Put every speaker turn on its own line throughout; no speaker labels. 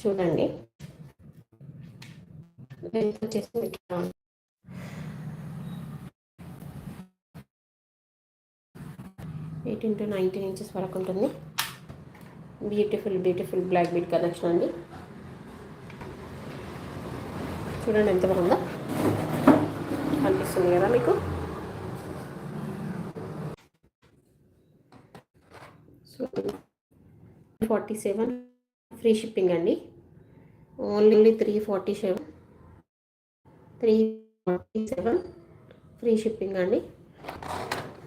చూడండి. వచ్చేసి eighteen to nineteen inches వరకు ఉంటుంది. Beautiful beautiful black beads collection అండి. చూడండి ఎంత బాగుందో. కనిపిస్తుంది కదా మీకు? So forty seven free shipping అండి. Only three forty seven three forty seven free shipping అండి.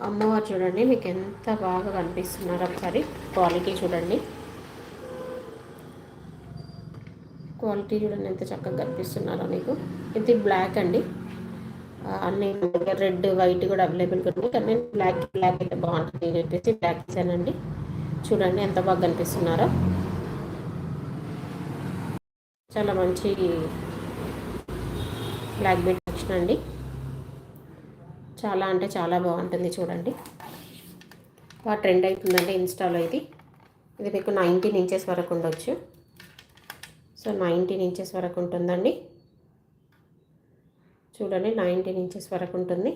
అమ్మవారు చూడండి మీకు ఎంత బాగా కనిపిస్తున్నారు ఒకసారి. క్వాలిటీ చూడండి. క్వాలిటీ చూడండి ఎంత చక్కగా కనిపిస్తున్నారో మీకు. ఇది బ్లాక్ అండి. అన్ని రెడ్ వైట్ కూడా అవైలబుల్గా ఉంది. కానీ బ్లాక్ బ్లాక్ అయితే బాగుంటుంది అని చెప్పేసి బ్లాక్ ఇచ్చానండి చూడండి ఎంత బాగా కనిపిస్తున్నారో. చాలా మంచి బ్లాక్ బెల్ట్ సెక్షన్ అండి. చాలా అంటే చాలా బాగుంటుంది చూడండి. బాగా ట్రెండ్ అవుతుందండి ఇన్స్టాలో ఇది ఇది మీకు నైన్టీన్ ఇంచెస్ వరకు ఉండొచ్చు. సో నైన్టీన్ ఇంచెస్ వరకు ఉంటుందండి. చూడండి నైన్టీన్ ఇంచెస్ వరకు ఉంటుంది.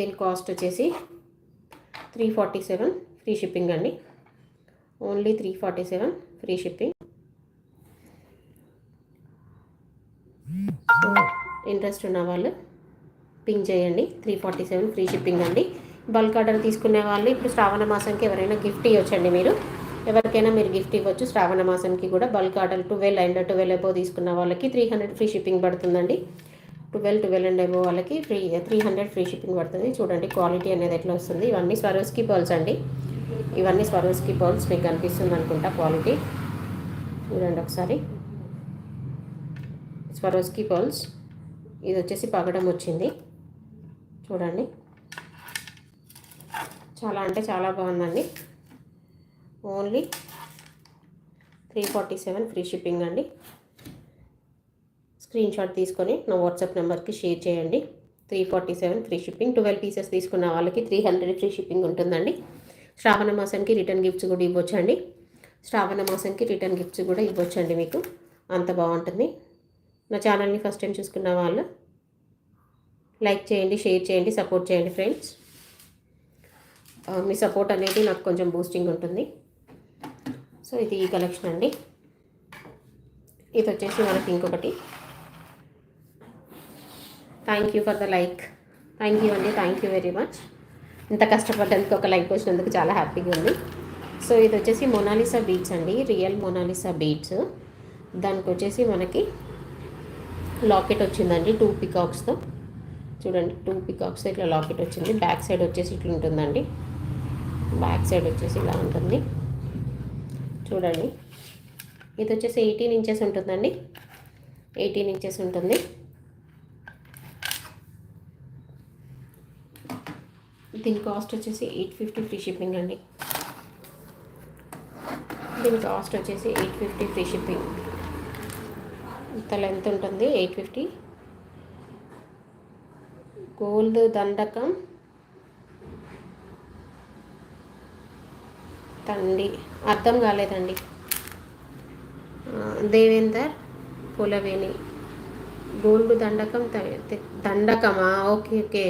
దీని కాస్ట్ వచ్చేసి three forty seven free shipping అండి. Only three forty seven free shipping interest ఉన్న వాళ్ళు పింక్ చేయండి. Three forty seven free shipping అండి. బల్క్ ఆర్డర్ తీసుకునే వాళ్ళు ఇప్పుడు శ్రావణ మాసంకి ఎవరైనా గిఫ్ట్ ఇవ్వచ్చండి మీరు. ఎవరికైనా మీరు గిఫ్ట్ ఇవ్వచ్చు. శ్రావణ మాసంకి కూడా bulk order twelve and twelve above తీసుకున్న వాళ్ళకి త్రీ హండ్రెడ్ ఫ్రీ షిప్పింగ్ పడుతుందండి. ట్వెల్వ్ ట్వెల్వ్ అండ్ ఎబో వాళ్ళకి free three hundred free shipping పడుతుంది. చూడండి క్వాలిటీ అనేది ఎట్లా వస్తుంది. ఇవన్నీ స్వరోస్కి పర్ల్స్ అండి. ఇవన్నీ స్వరోస్కి పర్ల్స్ మీకు కనిపిస్తుంది అనుకుంటా క్వాలిటీ. చూడండి ఒకసారి. Swarovski pearls. ఇది వచ్చేసి పగడం వచ్చింది. చూడండి. చాలా అంటే చాలా బాగుందండి. Only three forty seven free shipping అండి. స్క్రీన్ షాట్ తీసుకొని నా వాట్సాప్ నెంబర్కి షేర్ చేయండి. Three forty seven free shipping. Twelve pieces తీసుకున్న వాళ్ళకి త్రీ హండ్రెడ్ ఫ్రీ షిప్పింగ్ ఉంటుందండి. శ్రావణ మాసానికి రిటర్న్ గిఫ్ట్స్ కూడా ఇవ్వచ్చండి. శ్రావణ మాసానికి రిటర్న్ గిఫ్ట్స్ కూడా ఇవ్వచ్చండి మీకు. అంత బాగుంటుంది. నా ఛానల్ని ఫస్ట్ టైం చూసుకున్న వాళ్ళు లైక్ చేయండి షేర్ చేయండి సపోర్ట్ చేయండి ఫ్రెండ్స్. మీ సపోర్ట్ అనేది నాకు కొంచెం బూస్టింగ్ ఉంటుంది. సో ఇది ఈ కలెక్షన్ అండి. ఇది వచ్చేసి మనకి ఇంకొకటి. Thank you for the like thank you అండి. థ్యాంక్ యూ వెరీ మచ్ ఇంత కష్టపడ్డందుకు ఒక లైక్ వచ్చినందుకు చాలా హ్యాపీగా ఉంది. సో ఇది వచ్చేసి మొనాలిసా బీట్స్ అండి. రియల్ మొనాలిసా బీట్స్ దానికి వచ్చేసి మనకి లాకెట్ వచ్చిందండి టూ పికాక్స్తో. చూడండి టూ పికాక్స్ ఇట్లా లాకెట్ వచ్చింది. బ్యాక్ సైడ్ వచ్చేసి ఇట్లా ఉంటుందండి. బ్యాక్ సైడ్ వచ్చేసి ఇలా ఉంటుంది. చూడండి. ఇది వచ్చేసి ఎయిటీన్ ఇంచెస్ ఉంటుందండి. ఎయిటీన్ ఇంచెస్ ఉంటుంది. దీని కాస్ట్ వచ్చేసి ఎయిట్ ఫిఫ్టీ ఫ్రీ షిప్పింగ్ అండి. దీని కాస్ట్ వచ్చేసి ఎయిట్ ఫిఫ్టీ ఫ్రీ షిప్పింగ్. ఇంత లెంత్ ఉంటుంది ఎయిట్ ఫిఫ్టీ గోల్డ్ దండకం. తండి. అర్థం కాలేదండి. దేవేందర్ పులవేణి. గోల్డ్ దండకం దండకమా? Okay okay.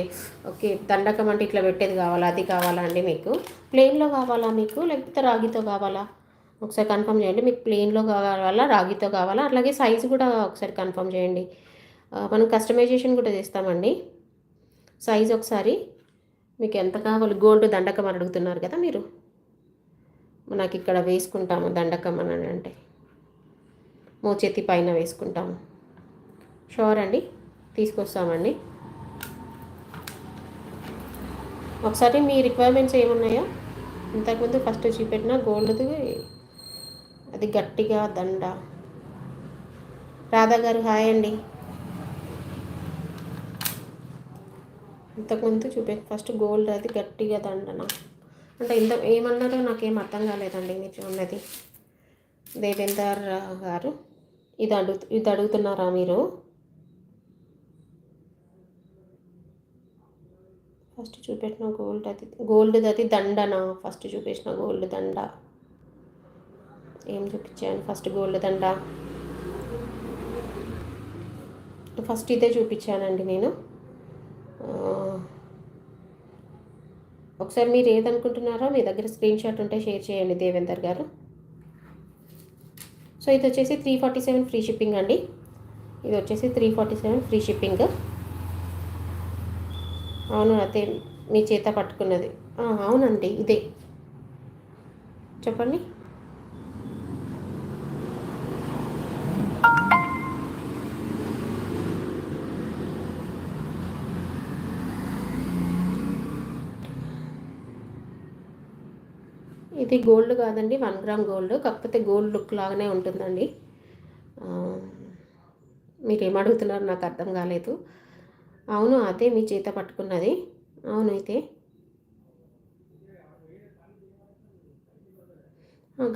ఓకే దండకం అంటే ఇట్లా పెట్టేది కావాలా? అది కావాలా అండి మీకు? ప్లెయిన్లో కావాలా మీకు? లేకపోతే రాగితో కావాలా? ఒకసారి కన్ఫర్మ్ చేయండి. మీకు ప్లెయిన్లో కావాలా రాగితో కావాలా? అట్లాగే సైజు కూడా ఒకసారి కన్ఫర్మ్ చేయండి. మనం కస్టమైజేషన్ కూడా చేస్తామండి. సైజ్ ఒకసారి. మీకు ఎంత కావాలి? గోల్డ్ దండకం అని అడుగుతున్నారు కదా మీరు. మనకి ఇక్కడ వేసుకుంటాము దండకం అని అంటే. మోచేతి పైన వేసుకుంటాము. షోర్ అండి. తీసుకొస్తామండి. ఒకసారి మీ రిక్వైర్మెంట్స్ ఏమున్నాయో? ఇంతకుముందు ఫస్ట్ చూపెట్టిన గోల్డ్ది అది గట్టిగా దండ. రాధా గారు హాయ్ అండి. ఇంతకుముందు చూపే ఫస్ట్ గోల్డ్ అది గట్టిగా దండన? అంటే ఇంత ఏమన్నారో నాకేం అర్థం కాలేదండి మీరు అన్నది దేవేందర్ గారు ఇది అడుగు ఇది అడుగుతున్నారా మీరు? ఫస్ట్ చూపెట్టిన గోల్డ్ అది గోల్డ్ అది దండనా? ఫస్ట్ చూపించిన గోల్డ్ దండ. ఏం చూపించాను? ఫస్ట్ గోల్డ్ దండ. ఫస్ట్ ఇదే చూపించానండి నేను. ఒకసారి మీరు ఏదనుకుంటున్నారో మీ దగ్గర స్క్రీన్ షాట్ ఉంటే షేర్ చేయండి దేవేందర్ గారు. సో ఇది వచ్చేసి three forty seven free shipping అండి. ఇది వచ్చేసి three forty seven free shipping అవును అదే మీ చేత పట్టుకున్నది. అవునండి ఇదే. చెప్పండి. ఇది గోల్డ్ కాదండి వన్ గ్రామ్ గోల్డ్. కాకపోతే గోల్డ్ లుక్ లాగానే ఉంటుందండి. మీరు ఏం అడుగుతున్నారు నాకు అర్థం కాలేదు. అవును అదే మీ చేత పట్టుకున్నది. అవును అయితే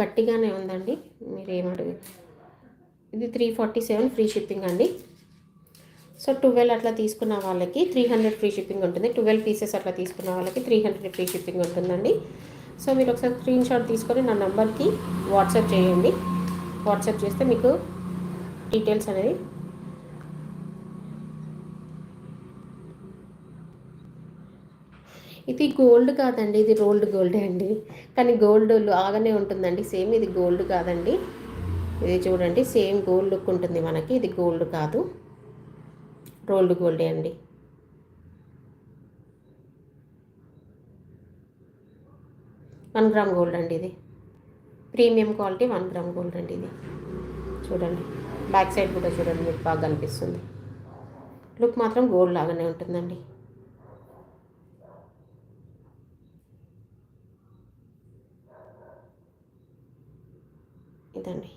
గట్టిగానే ఉందండి. మీరు ఏమడుగు ఇది three forty seven free shipping అండి. సో ట్వెల్వ్ అట్లా తీసుకున్న వాళ్ళకి త్రీ హండ్రెడ్ ఫ్రీ షిప్పింగ్ ఉంటుంది. ట్వెల్వ్ పీసెస్ అట్లా తీసుకున్న వాళ్ళకి త్రీ హండ్రెడ్ ఫ్రీ షిప్పింగ్ ఉంటుందండి. సో మీరు ఒకసారి స్క్రీన్ షాట్ తీసుకొని నా నెంబర్కి వాట్సాప్ చేయండి. వాట్సాప్ చేస్తే మీకు డీటెయిల్స్ అనేది ఇది గోల్డ్ కాదండి ఇది రోల్డ్ గోల్డే అండి. కానీ గోల్డ్ లాగానే ఉంటుందండి సేమ్ ఇది గోల్డ్ కాదండి. ఇది చూడండి సేమ్ గోల్డ్ లుక్ ఉంటుంది మనకి ఇది గోల్డ్ కాదు రోల్డ్ గోల్డే అండి. వన్ గ్రామ్ గోల్డ్ అండి ఇది. Premium quality one gram gold అండి ఇది. చూడండి. బ్యాక్ సైడ్ కూడా చూడండి మీకు బాగా కనిపిస్తుంది లుక్ మాత్రం గోల్డ్ లాగానే ఉంటుందండి. ఇదండి.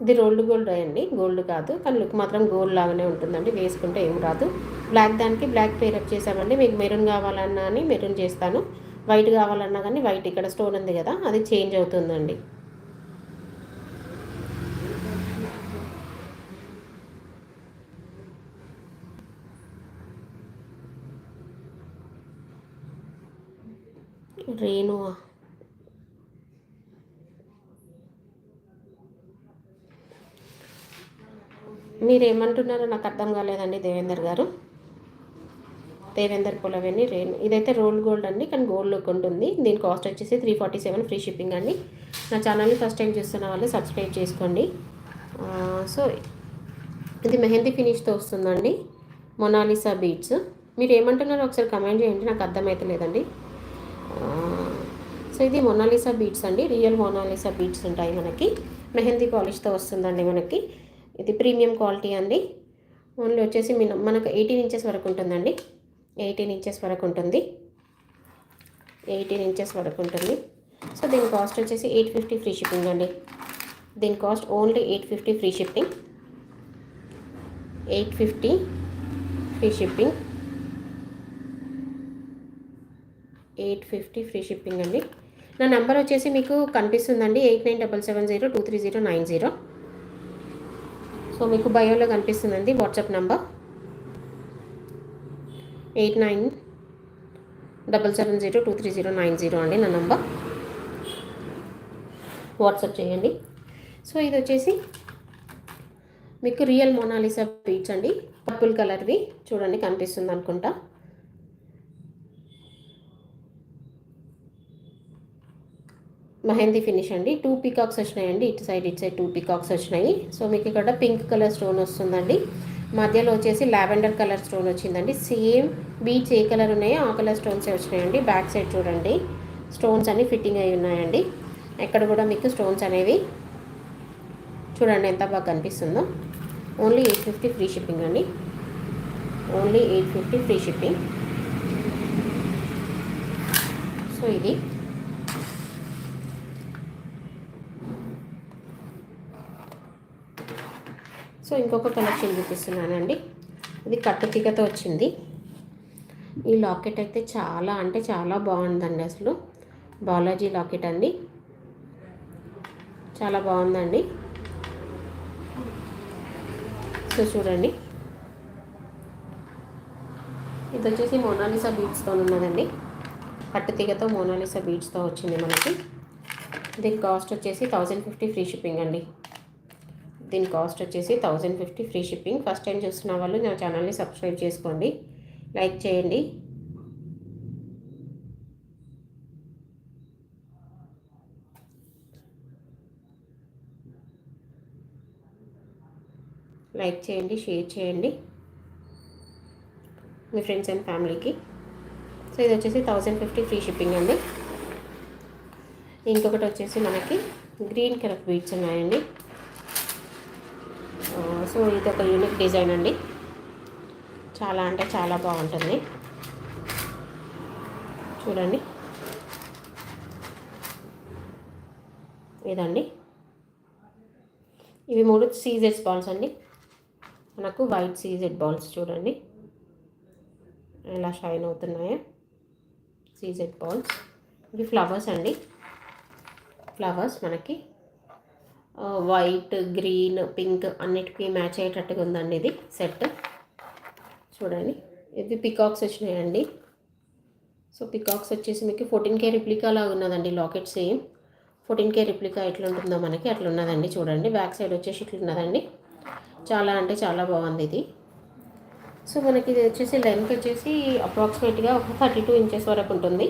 ఇది రోల్డ్ గోల్డ్ అండి గోల్డ్ కాదు కానీ లుక్ మాత్రం గోల్డ్ లాగానే ఉంటుందండి వేసుకుంటే ఏం రాదు. బ్లాక్ దానికి బ్లాక్ పేరప్ చేసామండి మీకు మెరూన్ కావాలన్నా అని మెరూన్ చేస్తాను. వైట్ కావాలన్నా కానీ వైట్ ఇక్కడ స్టోన్ ఉంది కదా అది చేంజ్ అవుతుందండి. రేణు మీరు ఏమంటున్నారో నాకు అర్థం కాలేదండి దేవేందర్ గారు. దేవేందర్ పొలవేని రేన్ ఇదైతే రోల్ గోల్డ్ అండి కానీ గోల్డ్ లుక్ ఉంటుంది. దీని కాస్ట్ వచ్చేసి three forty seven free shipping అండి. నా ఛానల్ని ఫస్ట్ టైం చూస్తున్న వాళ్ళు సబ్స్క్రైబ్ చేసుకోండి. సో ఇది మెహందీ ఫినిష్తో వస్తుందండి. మొనాలిసా బీట్స్ మీరు ఏమంటున్నారో ఒకసారి కమెంట్ చేయండి నాకు అర్థమవుతలేదండి లేదండి. సో ఇది మొనాలిసా బీట్స్ అండి. రియల్ మొనాలిసా బీట్స్ ఉంటాయి మనకి. మెహందీ పాలిష్తో వస్తుందండి మనకి. ఇది ప్రీమియం క్వాలిటీ అండి. ఓన్లీ వచ్చేసి మిన- మనకు ఎయిటీన్ ఇంచెస్ వరకు ఉంటుందండి. ఎయిటీన్ ఇంచెస్ వరకు ఉంటుంది. ఎయిటీన్ ఇంచెస్ వరకు ఉంటుంది. సో దీని కాస్ట్ వచ్చేసి ఎయిట్ ఫిఫ్టీ ఫ్రీ షిప్పింగ్ అండి. దీని cost only eight fifty free shipping. Eight fifty free shipping. Eight fifty free shipping అండి. నా నెంబర్ వచ్చేసి మీకు కనిపిస్తుందండి. Eight nine double seven zero two three zero nine zero. So మీకు బయోలో కనిపిస్తుందండి WhatsApp number. Eight nine double seven zero two three zero nine zero అండి నా నంబర్. వాట్సాప్ చేయండి. సో ఇది వచ్చేసి మీకు రియల్ మోనాలిసా బీట్స్ అండి. పర్పుల్ కలర్వి చూడండి కనిపిస్తుంది అనుకుంటా. మెహందీ ఫినిష్ అండి. టూ పీకాక్స్ వచ్చినాయండి. ఇటు సైడ్ ఇటు సైడ్ టూ పీకాక్స్ వచ్చినాయి. సో మీకు ఇక్కడ పింక్ కలర్ స్టోన్ వస్తుందండి. మధ్యలో వచ్చేసి లావెండర్ కలర్ స్టోన్ వచ్చిందండి. సేమ్ బీచ్ ఏ కలర్ ఉన్నాయో ఆ కలర్ స్టోన్సే వచ్చినాయండి. బ్యాక్ సైడ్ చూడండి. స్టోన్స్ అన్ని ఫిట్టింగ్ అయి ఉన్నాయండి. ఎక్కడ కూడా మీకు స్టోన్స్ అనేవి చూడండి ఎంత బాగా కనిపిస్తుందో. Only eight fifty free shipping అండి. Only eight fifty free shipping. So ఇది సో ఇంకొక కలెక్షన్ చూపిస్తున్నానండి. ఇది కట్టుతీగతో వచ్చింది. ఈ లాకెట్ అయితే చాలా అంటే చాలా బాగుందండి అసలు. బాలాజీ లాకెట్ అండి. చాలా బాగుందండి. సో చూడండి. ఇది వచ్చేసి మోనాలిసా బీట్స్తో ఉన్నదండి. కట్టుతీగతో మోనాలిసా బీట్స్తో వచ్చింది మనకి. దీని కాస్ట్ వచ్చేసి థౌజండ్ ఫిఫ్టీ ఫ్రీ షిప్పింగ్ అండి. దీని కాస్ట్ వచ్చేసి thousand fifty free shipping. First time చూస్తున్న వాళ్ళు నా ఛానల్ని సబ్స్క్రైబ్ చేసుకోండి. లైక్ చేయండి. లైక్ చేయండి షేర్ చేయండి మీ ఫ్రెండ్స్ అండ్ ఫ్యామిలీకి. సో ఇది వచ్చేసి థౌజండ్ ఫిఫ్టీ ఫ్రీ షిప్పింగ్ అండి. ఇంకొకటి వచ్చేసి మనకి గ్రీన్ కలర్ బీట్స్ ఉన్నాయండి. సో ఇది ఒక యూనిక్ డిజైన్ అండి. చాలా అంటే చాలా బాగుంటుంది. చూడండి. ఇదండి. ఇవి మూడు సీజెడ్ బాల్స్ అండి. మనకు వైట్ సీజెడ్ బాల్స్ చూడండి. ఎలా షైన్ అవుతున్నాయో. CZ balls. ఇవి ఫ్లవర్స్ అండి. ఫ్లవర్స్ మనకి వైట్ గ్రీన్ పింక్ అన్నిటికీ మ్యాచ్ అయ్యేటట్టుగా ఉందండి ఇది సెట్. చూడండి. ఇది పికాక్స్ వచ్చినాయండి. సో పికాక్స్ వచ్చేసి మీకు ఫోర్టీన్ కే రిప్లికా లాగా ఉన్నదండి locket same. Fourteen K replica ఎట్లా ఉంటుందో మనకి అట్లా ఉన్నదండి చూడండి. బ్యాక్ సైడ్ వచ్చేసి ఇట్లా ఉన్నదండి. చాలా అంటే చాలా బాగుంది ఇది. సో మనకి ఇది వచ్చేసి లెంత్ వచ్చేసి అప్రాక్సిమేట్గా ఒక థర్టీ టూ ఇంచెస్ వరకు ఉంటుంది.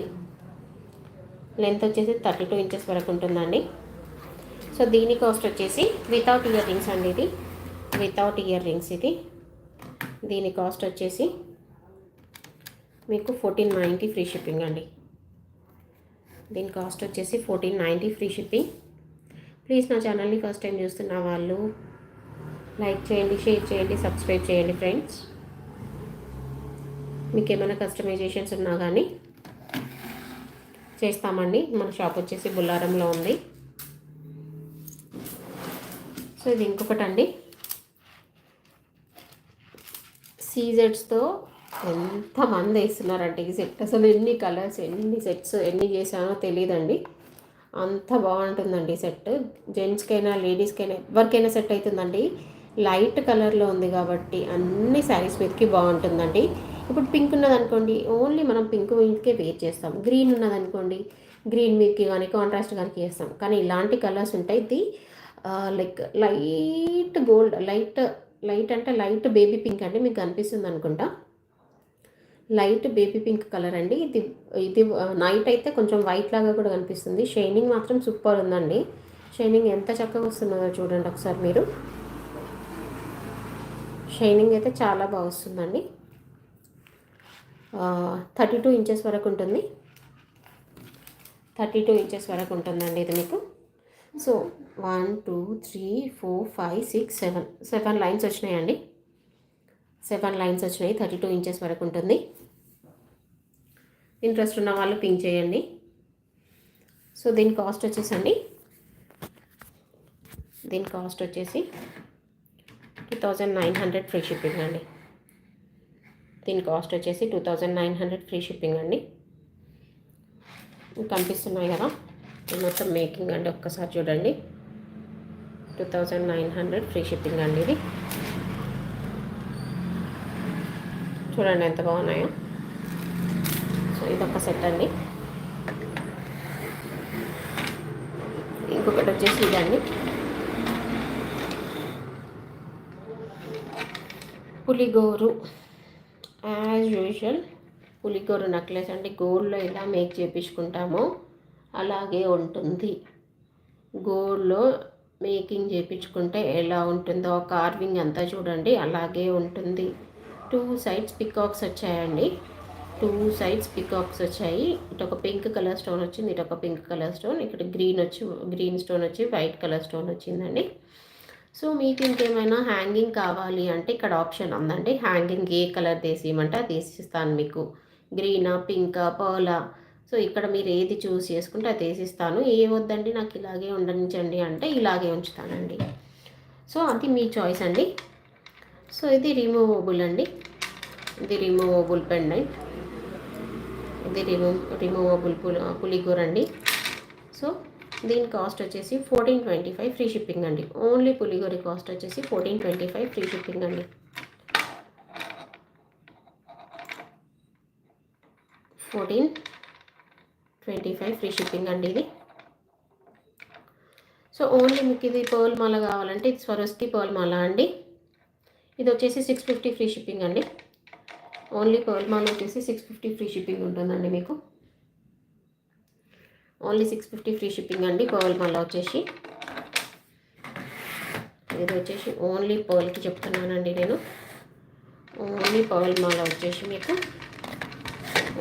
లెంత్ వచ్చేసి థర్టీ టూ ఇంచెస్ వరకు ఉంటుందండి. సో దీని కాస్ట్ వచ్చేసి వితౌట్ ఇయర్ రింగ్స్ అండి ఇది. వితౌట్ ఇయర్ రింగ్స్ ఇది. దీని కాస్ట్ వచ్చేసి మీకు ఫోర్టీన్ నైంటీ ఫ్రీ షిప్పింగ్ అండి. దీని కాస్ట్ వచ్చేసి fourteen ninety free shipping please నా ఛానల్ని ఫస్ట్ టైం చూస్తున్న వాళ్ళు లైక్ చేయండి షేర్ చేయండి సబ్స్క్రైబ్ చేయండి ఫ్రెండ్స్ మీకు ఏమైనా కస్టమైజేషన్స్ ఉన్నా కానీ చేస్తామండి. మన షాప్ వచ్చేసి బుల్లారంలో ఉంది. సో ఇది ఇంకొకటి అండి సీజెడ్స్తో ఎంతమంది వేస్తున్నారంటే ఈ సెట్. అసలు ఎన్ని కలర్స్ ఎన్ని సెట్స్ ఎన్ని చేశానో తెలియదండి అంత బాగుంటుందండి సెట్. జెంట్స్కైనా లేడీస్కైనా ఎవరికైనా సెట్ అవుతుందండి. లైట్ కలర్లో ఉంది కాబట్టి అన్ని శారీస్ మీదకి బాగుంటుందండి. ఇప్పుడు పింక్ ఉన్నదనుకోండి ఓన్లీ మనం పింక్ మీదకే వేర్ చేస్తాం. గ్రీన్ ఉన్నదనుకోండి గ్రీన్ మీదకి కానీ కాంట్రాస్ట్ కానీ చేస్తాం. కానీ ఇలాంటి కలర్స్ ఉంటాయి like light gold light light అంటే లైట్ బేబీ పింక్ అండి మీకు కనిపిస్తుంది అనుకుంటా. లైట్ బేబీ పింక్ కలర్ అండి. ఇది ఇది నైట్ అయితే కొంచెం వైట్ లాగా కూడా కనిపిస్తుంది. షైనింగ్ మాత్రం సూపర్ ఉందండి. షైనింగ్ ఎంత చక్కగా వస్తున్నదో చూడండి ఒకసారి మీరు. షైనింగ్ అయితే చాలా బాగా వస్తుందండి. థర్టీ టూ ఇంచెస్ వరకు ఉంటుంది. థర్టీ టూ ఇంచెస్ వరకు ఉంటుందండి ఇది మీకు. So one two three four five six seven. Seven lines వచ్చినాయండి. సెవెన్ లైన్స్ వచ్చినాయి. థర్టీ టూ ఇంచెస్ వరకు ఉంటుంది. ఇంట్రెస్ట్ ఉన్న వాళ్ళు పింక్ చేయండి. సో దీని కాస్ట్ వచ్చేసండి. దీని కాస్ట్ వచ్చేసి two thousand nine hundred free shipping అండి. దీని కాస్ట్ వచ్చేసి two thousand nine hundred free shipping అండి. కనిపిస్తున్నాయి కదా. ఇది మొత్తం మేకింగ్ అండి ఒక్కసారి చూడండి. Two thousand nine hundred free shipping అండి ఇది. చూడండి ఎంత బాగున్నాయో. సో ఇదొక సెట్ అండి. ఇంకొకటి వచ్చేసి ఇదండి పులిగోరు. యాజ్ యూజువల్ పులిగోరు నెక్లెస్ అండి. గోల్డ్లో ఎలా మేక్ చేయించుకుంటామో అలాగే ఉంటుంది. గోల్డ్లో మేకింగ్ చేయించుకుంటే ఎలా ఉంటుందో కార్వింగ్ అంతా చూడండి అలాగే ఉంటుంది. టూ సైడ్స్ పికాక్స్ వచ్చాయండి. టూ సైడ్స్ పికాక్స్ వచ్చాయి. ఇటు ఒక పింక్ కలర్ స్టోన్ వచ్చింది ఇటు ఒక పింక్ కలర్ స్టోన్ ఇక్కడ గ్రీన్ వచ్చి గ్రీన్ స్టోన్ వచ్చి వైట్ కలర్ స్టోన్ వచ్చిందండి. సో మీకు ఇంకేమైనా హ్యాంగింగ్ కావాలి అంటే ఇక్కడ ఆప్షన్ ఉందండి. హ్యాంగింగ్ ఏ కలర్ తీసేయమంటే అది తీసిస్తాను మీకు. గ్రీనా పింకా పర్లా సో ఇక్కడ మీరు ఏది చూస్ చేసుకుంటే అది వేసిస్తాను. ఏ వద్దండి నాకు ఇలాగే ఉండనించండి అంటే ఇలాగే ఉంచుతానండి. సో అది మీ చాయిస్ అండి. సో ఇది రిమూవబుల్ అండి. ఇది రిమూవబుల్ పెండెంట్ ఇది రిమూవ్ రిమూవబుల్ పులి పులిగూర అండి. సో దీని కాస్ట్ వచ్చేసి fourteen twenty five free shipping అండి. ఓన్లీ పులిగోరి కాస్ట్ వచ్చేసి fourteen twenty five free shipping అండి. Fourteen twenty five free shipping అండి ఇది. సో ఓన్లీ మీకు ఇది పర్ల్ మాల కావాలంటే ఇది స్వరస్కి పర్ల్ మాల అండి. ఇది వచ్చేసి సిక్స్ ఫిఫ్టీ ఫ్రీ షిప్పింగ్ అండి. ఓన్లీ పర్ల్ మాల వచ్చేసి సిక్స్ ఫిఫ్టీ ఫ్రీ షిప్పింగ్ ఉంటుందండి మీకు. Only six fifty free shipping అండి పర్ల్ మాల వచ్చేసి. ఇది వచ్చేసి ఓన్లీ పర్ల్కి చెప్తున్నానండి నేను. ఓన్లీ పర్ల్ మాల వచ్చేసి మీకు.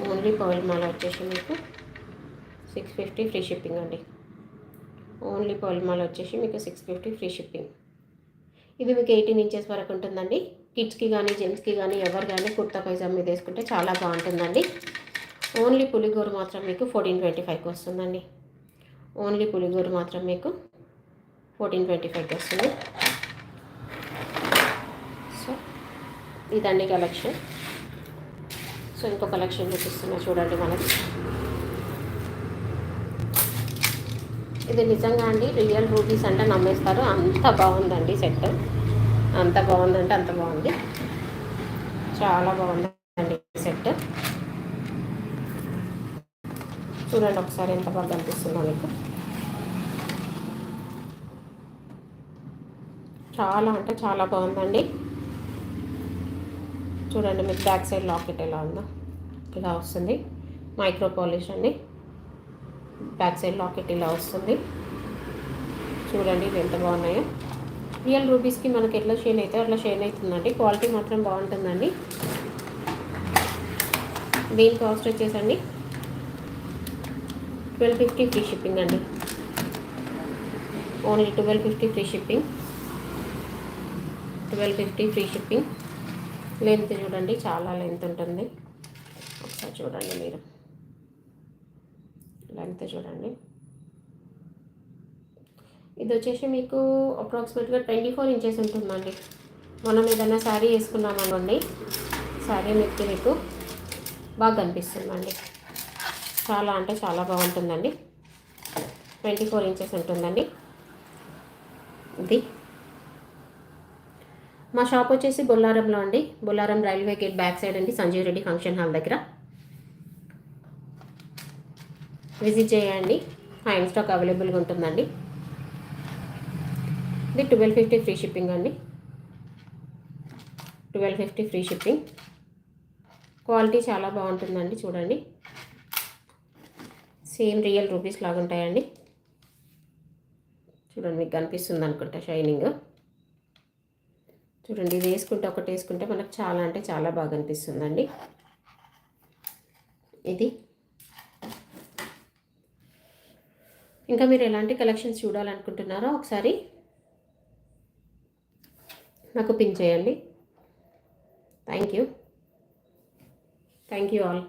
ఓన్లీ పర్ల్ మాల వచ్చేసి మీకు. సిక్స్ ఫిఫ్టీ ఫ్రీ షిప్పింగ్ అండి. ఓన్లీ పొలిమాల్ వచ్చేసి మీకు సిక్స్ ఫిఫ్టీ ఫ్రీ షిప్పింగ్. ఇది మీకు ఎయిటీన్ ఇంచెస్ వరకు ఉంటుందండి. కిడ్స్కి కానీ జెంట్స్కి కానీ ఎవరు కానీ కుర్తా పైజా మీద వేసుకుంటే చాలా బాగుంటుందండి. ఓన్లీ పులిగోరు మాత్రం మీకు ఫోర్టీన్ ట్వంటీ ఫైవ్కి వస్తుందండి. ఓన్లీ పులిగోరు మాత్రం మీకు ఫోర్టీన్ ట్వంటీ ఫైవ్కి వస్తుంది. సో ఇదండి కలెక్షన్. సో ఇంకో కలెక్షన్ చూపిస్తున్నా చూడండి మనకి. ఇది నిజంగా అండి రియల్ రూపీస్ అంటే నమ్మేస్తారు. అంత బాగుందండి సెట్. అంత బాగుందంటే అంత బాగుంది. చాలా బాగుందండి సెట్. చూడండి ఒకసారి ఎంత బాగా కనిపిస్తుందో మీకు. చాలా అంటే చాలా బాగుందండి. చూడండి మీకు బ్యాక్ సైడ్ లాకెట్ ఎలా ఉందో. ఇలా వస్తుంది. మైక్రో పాలిష్ అండి. బ్యాక్ సైడ్ లాకెట్ ఇలా వస్తుంది. చూడండి ఇవి ఎంత బాగున్నాయో. రియల్ రూపీస్కి మనకి ఎట్లా షేన్ అయితే అట్లా షేన్ అవుతుందండి. క్వాలిటీ మాత్రం బాగుంటుందండి. దీని కాస్ట్ వచ్చేసండి. ట్వెల్వ్ ఫిఫ్టీ ఫ్రీ షిప్పింగ్ అండి. Only twelve fifty free shipping. Twelve fifty free shipping. Length చూడండి చాలా లెంత్ ఉంటుంది. ఒకసారి చూడండి మీరు. లెంగ్త్ చూడండి. ఇది వచ్చేసి మీకు అప్రాక్సిమేట్గా ట్వంటీ ఫోర్ ఇంచెస్ ఉంటుందండి. మనం ఏదైనా శారీ వేసుకున్నాం అనుకోండి శారీ మీకు మీకు బాగా కనిపిస్తుందండి. చాలా అంటే చాలా బాగుంటుందండి. ట్వంటీ ఫోర్ ఇంచెస్ ఉంటుందండి. ఇది. మా షాప్ వచ్చేసి బొల్లారంలో అండి. Bollaram railway gate back side అండి సంజీవ్ రెడ్డి ఫంక్షన్ హాల్ దగ్గర. విజిట్ చేయండి. హ్యాండ్ స్టాక్ అవైలబుల్గా ఉంటుందండి. ఇది ట్వెల్వ్ ఫిఫ్టీ ఫ్రీ షిప్పింగ్ అండి. Twelve fifty free shipping. Quality చాలా బాగుంటుందండి చూడండి. సేమ్ రియల్ రూపీస్ లాగా ఉంటాయండి. చూడండి మీకు కనిపిస్తుంది అనుకుంటా షైనింగ్. చూడండి ఇది వేసుకుంటే ఒకటి వేసుకుంటే మనకు చాలా అంటే చాలా బాగా అనిపిస్తుందండి. ఇది ఇంకా మీరు ఎలాంటి కలెక్షన్స్ చూడాలనుకుంటున్నారో ఒకసారి నాకు పిన్ చేయండి. Thank you thank you all